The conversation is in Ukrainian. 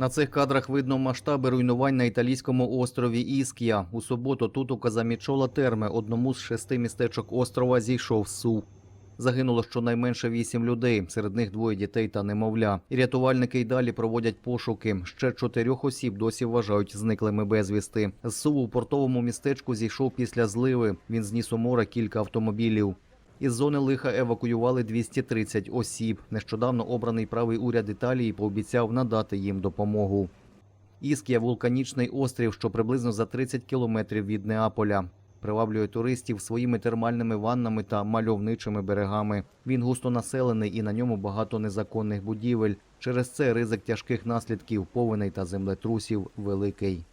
На цих кадрах видно масштаби руйнувань на італійському острові Іскія. У суботу тут у Казамічола Терме, одному з шести містечок острова, зійшов сув. Загинуло щонайменше вісім людей, серед них двоє дітей та немовля. І рятувальники й далі проводять пошуки. Ще чотирьох осіб досі вважають зниклими безвісти. З суву у портовому містечку зійшов після зливи. Він зніс у море кілька автомобілів. Із зони лиха евакуювали 230 осіб. Нещодавно обраний правий уряд Італії пообіцяв надати їм допомогу. Іскія – вулканічний острів, що приблизно за 30 кілометрів від Неаполя. Приваблює туристів своїми термальними ваннами та мальовничими берегами. Він густо населений і на ньому багато незаконних будівель. Через це ризик тяжких наслідків повеней та землетрусів великий.